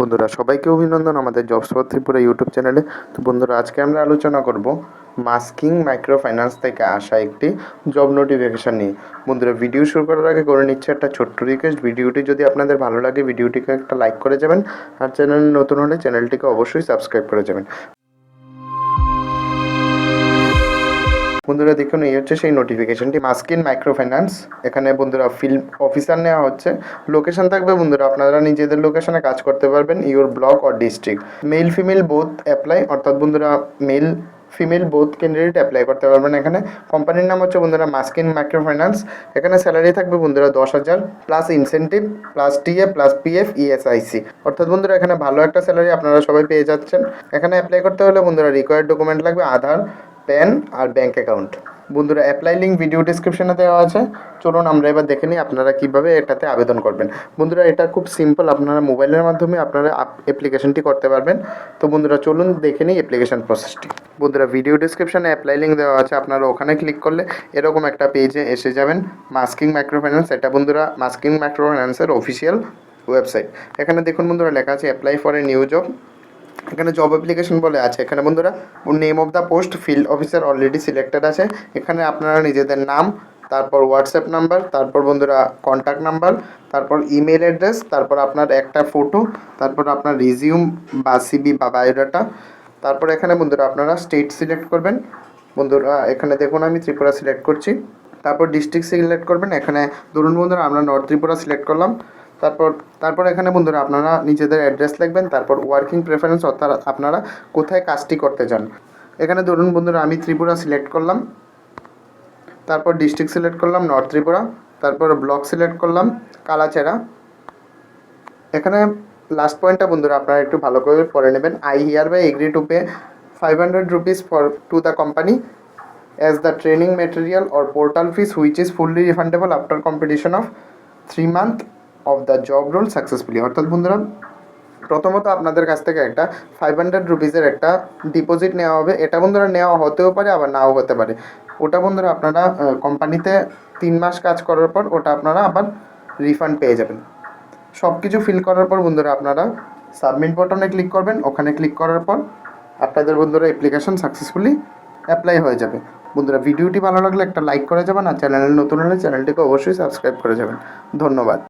বন্ধুরা, সবাইকে অভিনন্দন আমাদের জব ফর ত্রিপুরা ইউটিউব চ্যানেলে। তো বন্ধুরা, আজকে আমরা আলোচনা করব মাস্কিং মাইক্রো ফাইন্যান্স থেকে আসা একটি জব নোটিফিকেশান নিয়ে। বন্ধুরা, ভিডিও শুরু করার আগে করে নিচ্ছে একটা ছোট্ট রিকোয়েস্ট ভিডিওটি যদি আপনাদের ভালো লাগে, ভিডিওটিকে একটা লাইক করে যাবেন। আর চ্যানেল নতুন হলে চ্যানেলটিকে অবশ্যই সাবস্ক্রাইব করে যাবেন। বন্ধুরা, দেখুন, এই হচ্ছে সেই নোটিফিকেশনটি মাস্কিন মাইক্রো ফাইন্যান্স এখানে বন্ধুরা ফিল্ম অফিসার নেওয়া হচ্ছে। লোকেশন থাকবে বন্ধুরা, আপনারা নিজেদের লোকেশনে কাজ করতে পারবেন your block or district male female both apply অর্থাৎ বন্ধুরা male female both candidate apply করতে পারবেন এখানে। কোম্পানির নাম হচ্ছে বন্ধুরা মাস্কিন মাইক্রো ফাইন্যান্স এখানে স্যালারি থাকবে বন্ধুরা, দশ হাজার plus incentive plus TA plus PF ESIC অর্থাৎ বন্ধুরা, এখানে ভালো একটা স্যালারি আপনারা সবাই পেয়ে যাচ্ছেন। এখানে অ্যাপ্লাই করতে হলে বন্ধুরা রিকোয়ার্ড ডকুমেন্ট লাগবে, আধার প্যান আর ব্যাঙ্ক অ্যাকাউন্ট বন্ধুরা অ্যাপ্লাই লিঙ্ক ভিডিও ডিসক্রিপশনে দেওয়া আছে। চলুন আমরা এবার দেখে নিই আপনারা কীভাবে এটাতে আবেদন করবেন। বন্ধুরা, এটা খুব সিম্পল আপনারা মোবাইলের মাধ্যমে আপনারা অ্যাপ্লিকেশনটি করতে পারবেন। তো বন্ধুরা, চলুন দেখে নিই অ্যাপ্লিকেশন প্রসেসটি বন্ধুরা ভিডিও ডিসক্রিপশনে অ্যাপ্লাই লিঙ্ক দেওয়া আছে। আপনারা ওখানে ক্লিক করলে এরকম একটা পেজে এসে যাবেন। মাস্কিং মাইক্রো ফাইন্যান্স এটা বন্ধুরা মাস্কিং মাইক্রো ফাইন্যান্সের অফিসিয়াল ওয়েবসাইট এখানে দেখুন বন্ধুরা, লেখা আছে apply for a new job এখানে জব অ্যাপ্লিকেশন বলে আছে। এখানে বন্ধুরা name of the post field officer already selected আছে। এখানে আপনারা নিজেদের নাম, তারপর হোয়াটসঅ্যাপ নাম্বার তারপর বন্ধুরা কন্ট্যাক্ট নাম্বার তারপর ইমেল অ্যাড্রেস তারপর আপনার একটা ফটো তারপর আপনার রিজিউম বা সিবি বা বায়োডাটা তারপর এখানে বন্ধুরা আপনারা স্টেট সিলেক্ট করবেন। বন্ধুরা, এখানে দেখুন আমি ত্রিপুরা সিলেক্ট করছি। তারপর ডিস্ট্রিক্ট সিলেক্ট করবেন। এখানে, ধরুন বন্ধুরা আমরা নর্থ ত্রিপুরা সিলেক্ট করলাম। তারপর তারপর এখানে বন্ধুরা আপনারা নিজেদের অ্যাড্রেস লিখবেন, তারপর ওয়ার্কিং প্রেফারেন্স অর্থাৎ আপনারা কোথায় কাজটি করতে চান। এখানে ধরুন বন্ধুরা আমি ত্রিপুরা সিলেক্ট করলাম, তারপর ডিস্ট্রিক্ট সিলেক্ট করলাম নর্থ ত্রিপুরা, তারপর ব্লক সিলেক্ট করলাম, কালাচেরা। এখানে লাস্ট পয়েন্টটা বন্ধুরা আপনারা একটু ভালো করে পড়ে নেবেন। I hereby agree to pay five hundred rupees for to the company as the training material or portal fees which is fully refundable after completion of three month of the job role successfully অর্থাৎ বন্ধুরা, প্রথমত আপনাদের কাছ থেকে একটা five hundred রুপিজের একটা deposit নেওয়া হবে। এটা বন্ধুরা নেওয়া হতেও পারে, আবার নাও হতে পারে। ওটা বন্ধুরা আপনারা কোম্পানিতে তিন মাস কাজ করার পর ওটা আপনারা আবার রিফান্ড পেয়ে যাবেন। সব কিছু ফিল করার পর বন্ধুরা আপনারা সাবমিট বাটনে ক্লিক করবেন। ওখানে ক্লিক করার পর আপনাদের বন্ধুরা অ্যাপ্লিকেশন সাকসেসফুলি অ্যাপ্লাই হয়ে যাবে। বন্ধুরা, ভিডিওটি ভালো লাগলে একটা লাইক করে যাবেন আর চ্যানেলে নতুন হলে চ্যানেলটিকে অবশ্যই সাবস্ক্রাইব করে যাবেন। ধন্যবাদ।